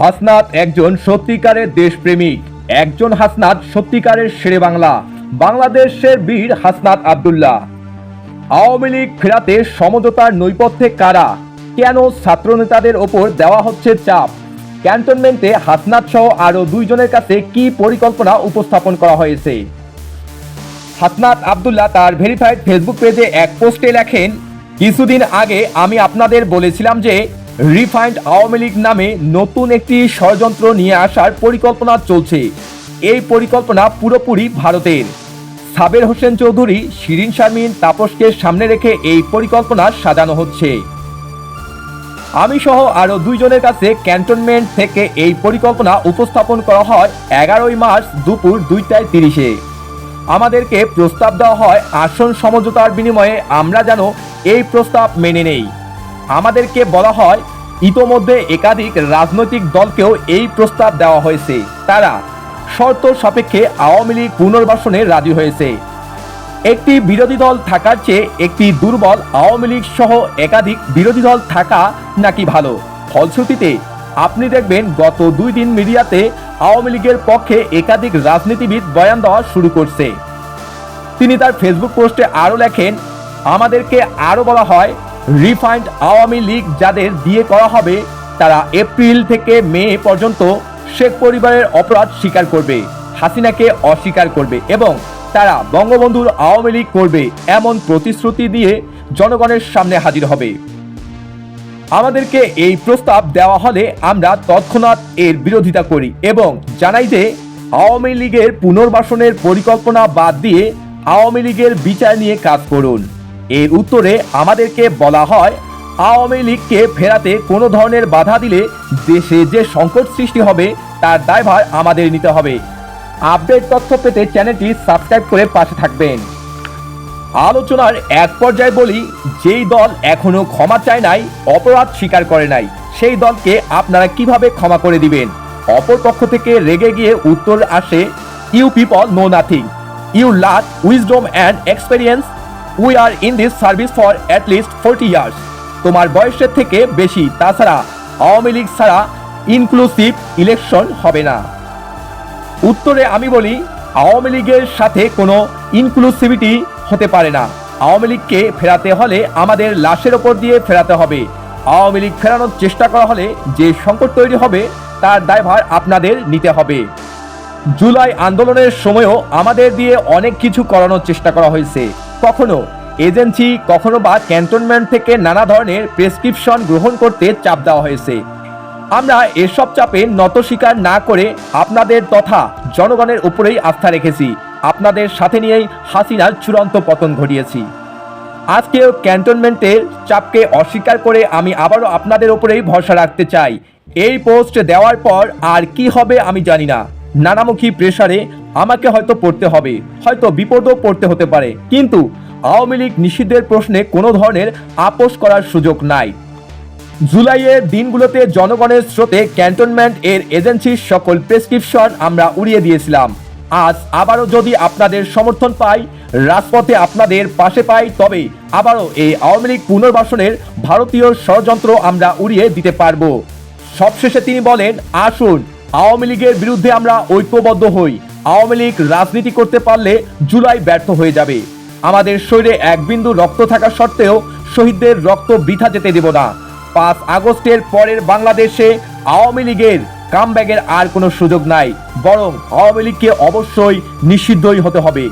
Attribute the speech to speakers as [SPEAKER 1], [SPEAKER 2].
[SPEAKER 1] হাসনাত একজন সত্যিকারের দেশপ্রেমিক। একজন হাসনাত সত্যিকারের শেরে বাংলা। বাংলাদেশের বীর হাসনাত আব্দুল্লাহ। আওয়ামী লীগ ফেরাতে সমঝোতার নৈপথ্যে কারা? কেন ছাত্রনেতাদের ওপর দেওয়া হচ্ছে চাপ? ক্যান্টনমেন্টে হাসনাত সহ আরও দুইজনের কাছে কি পরিকল্পনা উপস্থাপন করা হয়েছে? হাসনাত আবদুল্লাহ তার ভেরিফাইড ফেসবুক পেজে এক পোস্টে লেখেন, কিছুদিন আগে আমি আপনাদের বলেছিলাম যে রিফাইন্ড আওয়ামী লীগ নামে নতুন একটি ষড়যন্ত্র নিয়ে আসার পরিকল্পনা চলছে। এই পরিকল্পনা পুরোপুরি ভারতের। সাবের হোসেন চৌধুরী, শিরিন শারমিন, তাপসকে সামনে রেখে এই পরিকল্পনা সাজানো হচ্ছে। আমি সহ আরও দুইজনের কাছে ক্যান্টনমেন্ট থেকে এই পরিকল্পনা উপস্থাপন করা হয় এগারোই মার্চ দুপুর দুইটায় তিরিশে। আমাদেরকে প্রস্তাব দেওয়া হয় আসন সমঝোতার বিনিময়ে আমরা যেন এই প্রস্তাব মেনে নেই। আমাদেরকে বলা হয়, ইতোমধ্যে একাধিক রাজনৈতিক দলকেও এই প্রস্তাব দেওয়া হয়েছে। তারা শর্ত সাপেক্ষে আওয়ামী লীগ পুনর্বাসনে রাজি হয়েছে। একটি বিরোধী দল থাকার চেয়ে একটি দুর্বল আওয়ামী লীগ সহ একাধিক বিরোধী দল থাকা নাকি ভালো? ফলশ্রুতিতে, আপনি দেখবেন গত দুই দিন মিডিয়াতে আওয়ামী লীগের পক্ষে একাধিক রাজনীতিবিদ বয়ান দেওয়া শুরু করছে। তিনি তার ফেসবুক পোস্টে আরও লেখেন, আমাদেরকে আরও বলা হয় রিফাইন্ড আওয়ামী লীগ যাদের দিয়ে করা হবে, তারা এপ্রিল থেকে মে পর্যন্ত শেখ পরিবারের অপরাধ স্বীকার করবে, হাসিনাকে অস্বীকার করবে এবং তারা বঙ্গবন্ধুর আওয়ামী লীগ করবে এমন প্রতিশ্রুতি দিয়ে জনগণের সামনে হাজির হবে। আমাদেরকে এই প্রস্তাব দেওয়া হলে আমরা তৎক্ষণাৎ এর বিরোধিতা করি এবং জানাই যে আওয়ামী লীগের পুনর্বাসনের পরিকল্পনা বাদ দিয়ে আওয়ামী লীগের বিচার নিয়ে কাজ করুন। এর উত্তরে আমাদেরকে বলা হয়, আওয়ামী লীগকে ফেরাতে কোনো ধরনের বাধা দিলে দেশে যে সংকট সৃষ্টি হবে, তার দায়ভার আমাদের নিতে হবে। আপডেট তথ্য পেতে চ্যানেলটি সাবস্ক্রাইব করে পাশে থাকবেন। আলোচনার এক পর্যায়ে বলি, যেই দল এখনও ক্ষমা চায় নাই, অপরাধ স্বীকার করে নাই, সেই দলকে আপনারা কীভাবে ক্ষমা করে দিবেন? অপর পক্ষ থেকে রেগে গিয়ে উত্তর আসে you people know nothing. You lack wisdom and experience we are in this service for at least forty years তোমার বয়সের থেকে বেশি, তাছাড়া আওয়ামী লীগ ছাড়া ইনক্লুসিভ ইলেকশন হবে না। উত্তরে আমি বলি, আওয়ামী লীগের সাথে কোনো ইনক্লুসিভিটি হতে পারে না। আওয়ামী লীগকে ফেরাতে হলে আমাদের লাশের ওপর দিয়ে ফেরাতে হবে। আওয়ামী লীগ ফেরানোর চেষ্টা করা হলে যে সংকট তৈরি হবে, তার দায়ভার আপনাদের নিতে হবে। জুলাই আন্দোলনের সময়ও আমাদের দিয়ে অনেক কিছু করানোর চেষ্টা করা হয়েছে। কখনো এজেন্সি, কখনো বা ক্যান্টনমেন্ট থেকে নানা ধরনের প্রেসক্রিপশন গ্রহণ করতে চাপ দেওয়া হয়েছে। আমরা এসব চাপে নত স্বীকার না করে আপনাদের তথা জনগণের উপরেই আস্থা রেখেছি। আপনাদের সাথে নিয়েই হাসিনার চূড়ান্ত পতন ঘটিয়েছি। আজকেও ক্যান্টনমেন্টের চাপকে অস্বীকার করে আমি আবারও আপনাদের উপরেই ভরসা রাখতে চাই। এই পোস্ট দেওয়ার পর আর কি হবে আমি জানি না। নানামুখী প্রেসারে আমাকে হয়তো পড়তে হবে, হয়তো বিপদও পড়তে হতে পারে। কিন্তু আওয়ামী লীগ নিষিদ্ধের প্রশ্নে কোনো ধরনের আপোষ করার সুযোগ নাই। জুলাইয়ের দিনগুলোতে জনগণের স্রোতে ক্যান্টনমেন্ট এর এজেন্সির সকল প্রেসক্রিপশন আমরা উড়িয়ে দিয়েছিলাম। আজ আবারও যদি আপনাদের সমর্থন পাই, রাজপথে আপনাদের পাশে পাই, তবে আবারও এই আওয়ামী লীগ পুনর্বাসনের ভারতীয় ষড়যন্ত্র আমরা উড়িয়ে দিতে পারব। সবশেষে তিনি বলেন, আসুন আওয়ামী লীগের বিরুদ্ধে আমরা ঐক্যবদ্ধ হই। আওয়ামী লীগ রাজনীতি করতে পারলে জুলাই ব্যর্থ হয়ে যাবে। আমাদের শরীরে এক বিন্দু রক্ত থাকা সত্ত্বেও শহীদদের রক্ত বৃথা যেতে দেব না। পাঁচ আগস্টের পরের বাংলাদেশে আওয়ামী লীগের কামব্যাগের আর কোনো সুযোগ নাই। বরং আওয়ামী লীগকে অবশ্যই নিষিদ্ধই হতে হবে।